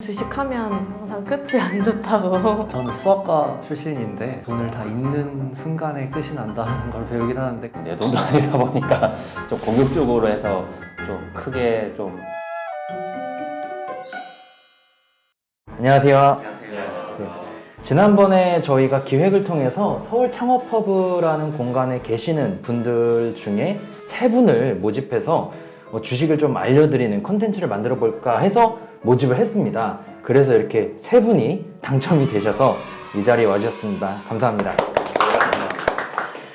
주식하면 항상 끝이 안 좋다고. 저는 수학과 출신인데 돈을 다 잃는 순간에 끝이 난다는 걸 배우긴 하는데 내 돈도 아니다 보니까 좀 공격적으로 해서 좀 크게 좀 안녕하세요. 네. 지난번에 저희가 기획을 통해서 서울 창업허브라는 공간에 계시는 분들 중에 세 분을 모집해서 뭐 주식을 좀 알려드리는 컨텐츠를 만들어 볼까 해서 모집을 했습니다. 그래서 이렇게 세 분이 당첨이 되셔서 이 자리에 와주셨습니다. 감사합니다.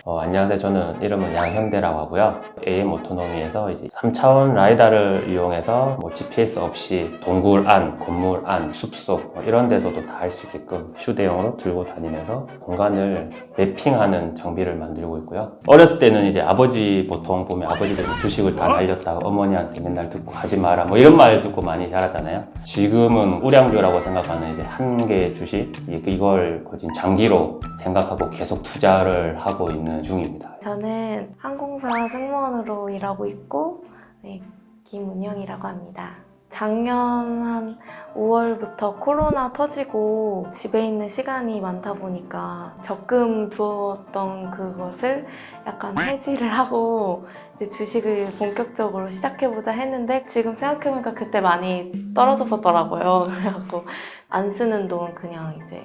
어, 안녕하세요. 저는 이름은 양형대라고 하고요. AM 오토노미에서 이제 3차원 라이다를 이용해서 뭐 GPS 없이 동굴 안, 건물 안, 숲속 뭐 이런 데서도 다 할 수 있게끔 휴대용으로 들고 다니면서 공간을 매핑하는 장비를 만들고 있고요. 어렸을 때는 이제 아버지 보통 보면 아버지들이 주식을 다 날렸다가 어머니한테 맨날 듣고 하지 마라 뭐 이런 말 듣고 많이 자라잖아요. 지금은 우량주라고 생각하는 이제 한 개의 주식 이- 이걸 거진 장기로 생각하고 계속 투자를 하고 있는 중입니다. 저는 항공사 승무원으로 일하고 있고, 네, 김은영이라고 합니다. 작년 한 5월부터 코로나 터지고 집에 있는 시간이 많다 보니까 적금 두었던 그것을 약간 해지를 하고 이제 주식을 본격적으로 시작해보자 했는데 지금 생각해보니까 그때 많이 떨어졌었더라고요. 그래갖고 안 쓰는 돈 그냥 이제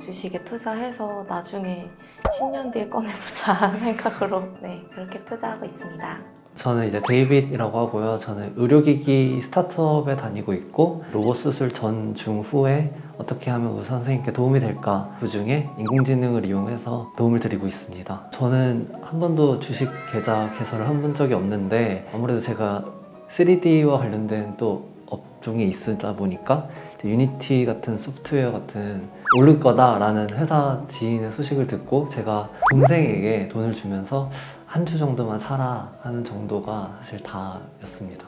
주식에 투자해서 나중에 10년 뒤에 꺼내보자 생각으로 네 그렇게 투자하고 있습니다. 저는 이제 데이빗이라고 하고요. 저는 의료기기 스타트업에 다니고 있고 로봇 수술 전, 중, 후에 어떻게 하면 의사 선생님께 도움이 될까 그 중에 인공지능을 이용해서 도움을 드리고 있습니다. 저는 한 번도 주식 계좌 개설을 한본 적이 없는데 아무래도 제가 3D와 관련된 또 업종에 있다 보니까 유니티 같은 소프트웨어 같은 오를 거다라는 회사 지인의 소식을 듣고 제가 동생에게 돈을 주면서 한 주 정도만 사라 하는 정도가 사실 다였습니다.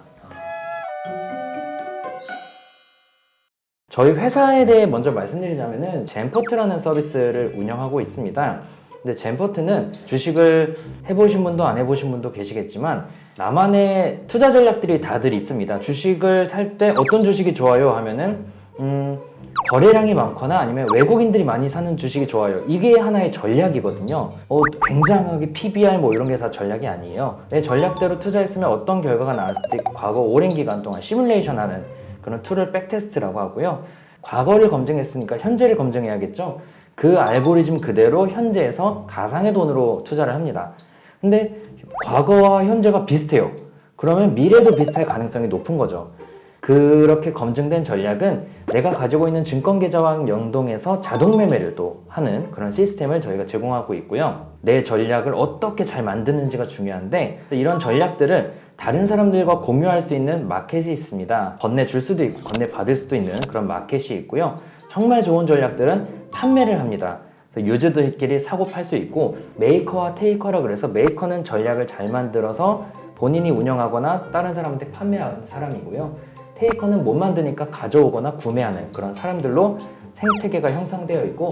저희 회사에 대해 먼저 말씀드리자면은 젠포트라는 서비스를 운영하고 있습니다. 근데 젠포트는 주식을 해보신 분도 안 해보신 분도 계시겠지만 나만의 투자 전략들이 다들 있습니다. 주식을 살 때 어떤 주식이 좋아요 하면은 음, 거래량이 많거나 아니면 외국인들이 많이 사는 주식이 좋아요. 이게 하나의 전략이거든요. 어, 굉장하게 PBR 뭐 이런 게 다 전략이 아니에요. 내 전략대로 투자했으면 어떤 결과가 나왔을 때 과거 오랜 기간 동안 시뮬레이션 하는 그런 툴을 백테스트라고 하고요. 과거를 검증했으니까 현재를 검증해야겠죠. 그 알고리즘 그대로 현재에서 가상의 돈으로 투자를 합니다. 근데 과거와 현재가 비슷해요. 그러면 미래도 비슷할 가능성이 높은 거죠. 그렇게 검증된 전략은 내가 가지고 있는 증권 계좌와 연동해서 자동 매매를 또 하는 그런 시스템을 저희가 제공하고 있고요. 내 전략을 어떻게 잘 만드는지가 중요한데 이런 전략들을 다른 사람들과 공유할 수 있는 마켓이 있습니다. 건네줄 수도 있고 건네받을 수도 있는 그런 마켓이 있고요. 정말 좋은 전략들은 판매를 합니다. 그래서 유저들끼리 사고 팔 수 있고 메이커와 테이커라 그래서 메이커는 전략을 잘 만들어서 본인이 운영하거나 다른 사람한테 판매하는 사람이고요. 테이커는 못 만드니까 가져오거나 구매하는 그런 사람들로 생태계가 형성되어 있고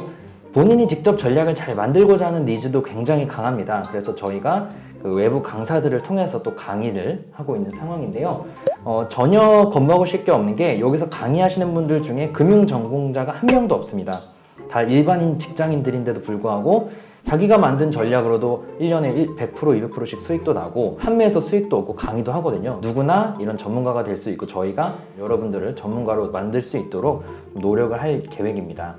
본인이 직접 전략을 잘 만들고자 하는 니즈도 굉장히 강합니다. 그래서 저희가 그 외부 강사들을 통해서 또 강의를 하고 있는 상황인데요. 어, 전혀 겁먹으실 게 없는 게 여기서 강의하시는 분들 중에 금융 전공자가 한 명도 없습니다. 다 일반인 직장인들인데도 불구하고 자기가 만든 전략으로도 1년에 100% 200%씩 수익도 나고 판매에서 수익도 얻고 강의도 하거든요. 누구나 이런 전문가가 될 수 있고 저희가 여러분들을 전문가로 만들 수 있도록 노력을 할 계획입니다.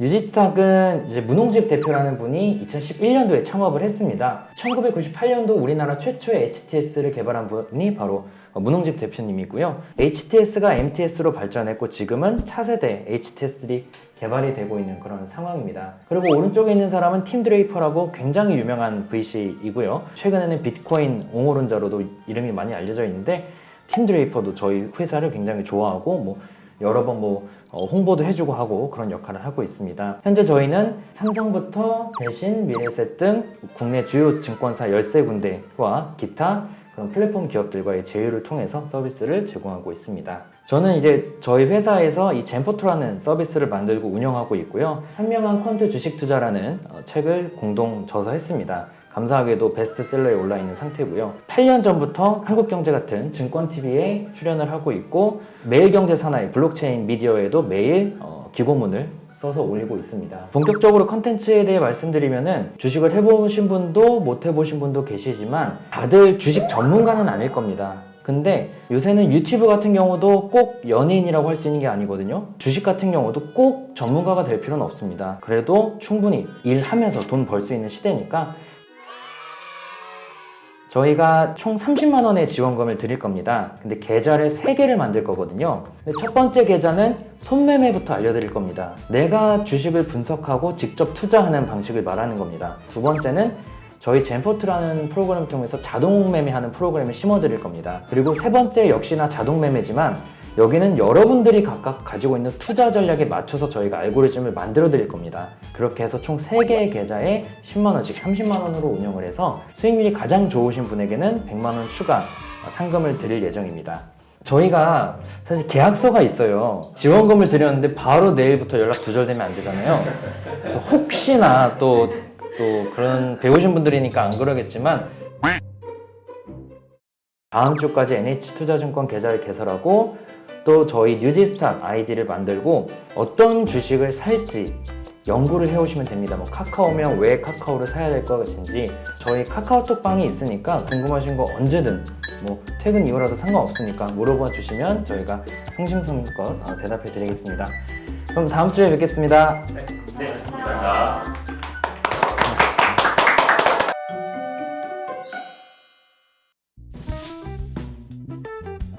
유지스탁은 이제 문홍집 대표라는 분이 2011년도에 창업을 했습니다. 1998년도 우리나라 최초의 HTS를 개발한 분이 바로 문홍집 대표님이고요. HTS가 MTS로 발전했고 지금은 차세대 HTS들이 개발이 되고 있는 그런 상황입니다. 그리고 오른쪽에 있는 사람은 팀 드레이퍼라고 굉장히 유명한 VC이고요. 최근에는 비트코인 옹호론자로도 이름이 많이 알려져 있는데 팀 드레이퍼도 저희 회사를 굉장히 좋아하고 뭐 여러 번 뭐 홍보도 해주고 하고 그런 역할을 하고 있습니다. 현재 저희는 삼성부터 대신, 미래셋 등 국내 주요 증권사 13군데와 기타 그런 플랫폼 기업들과의 제휴를 통해서 서비스를 제공하고 있습니다. 저는 이제 저희 회사에서 이 젠포토라는 서비스를 만들고 운영하고 있고요. 현명한 퀀트 주식 투자라는 어, 책을 공동 저서했습니다. 감사하게도 베스트셀러에 올라 있는 상태고요. 8년 전부터 한국경제 같은 증권 TV에 출연을 하고 있고 매일경제 사나이 블록체인 미디어에도 매일 어, 기고문을 써서 올리고 있습니다. 본격적으로 컨텐츠에 대해 말씀드리면은 주식을 해보신 분도 못 해보신 분도 계시지만 다들 주식 전문가는 아닐 겁니다. 근데 요새는 유튜브 같은 경우도 꼭 연예인이라고 할 수 있는 게 아니거든요. 주식 같은 경우도 꼭 전문가가 될 필요는 없습니다. 그래도 충분히 일하면서 돈 벌 수 있는 시대니까 저희가 총 30만 원의 지원금을 드릴 겁니다. 근데 계좌를 3개를 만들 거거든요. 첫 번째 계좌는 손매매부터 알려드릴 겁니다. 내가 주식을 분석하고 직접 투자하는 방식을 말하는 겁니다. 두 번째는 저희 젠포트라는 프로그램을 통해서 자동 매매하는 프로그램을 심어드릴 겁니다. 그리고 세 번째 역시나 자동 매매지만 여기는 여러분들이 각각 가지고 있는 투자 전략에 맞춰서 저희가 알고리즘을 만들어 드릴 겁니다. 그렇게 해서 총 3개의 계좌에 10만원씩 30만원으로 운영을 해서 수익률이 가장 좋으신 분에게는 100만원 추가 상금을 드릴 예정입니다. 저희가 사실 계약서가 있어요. 지원금을 드렸는데 바로 내일부터 연락 두절되면 안 되잖아요. 그래서 혹시나 또, 또 그런 배우신 분들이니까 안 그러겠지만 다음 주까지 NH투자증권 계좌를 개설하고 또 저희 뉴지스타 아이디를 만들고 어떤 주식을 살지 연구를 해오시면 됩니다. 뭐 카카오면 왜 카카오를 사야 될 것인지 저희 카카오톡 방이 있으니까 궁금하신 거 언제든 뭐 퇴근 이후라도 상관없으니까 물어봐 주시면 저희가 성심성의껏 어, 대답해 드리겠습니다. 그럼 다음 주에 뵙겠습니다.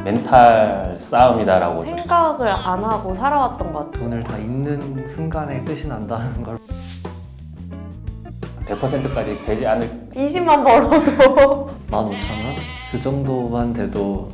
멘탈 싸움이다라고 좀 생각을 안 하고 살아왔던 것 같아요. 돈을 다 잃는 순간에 끝이 난다는 걸 100%까지 되지 않을 20만 벌어도 15,000원? 그 정도만 돼도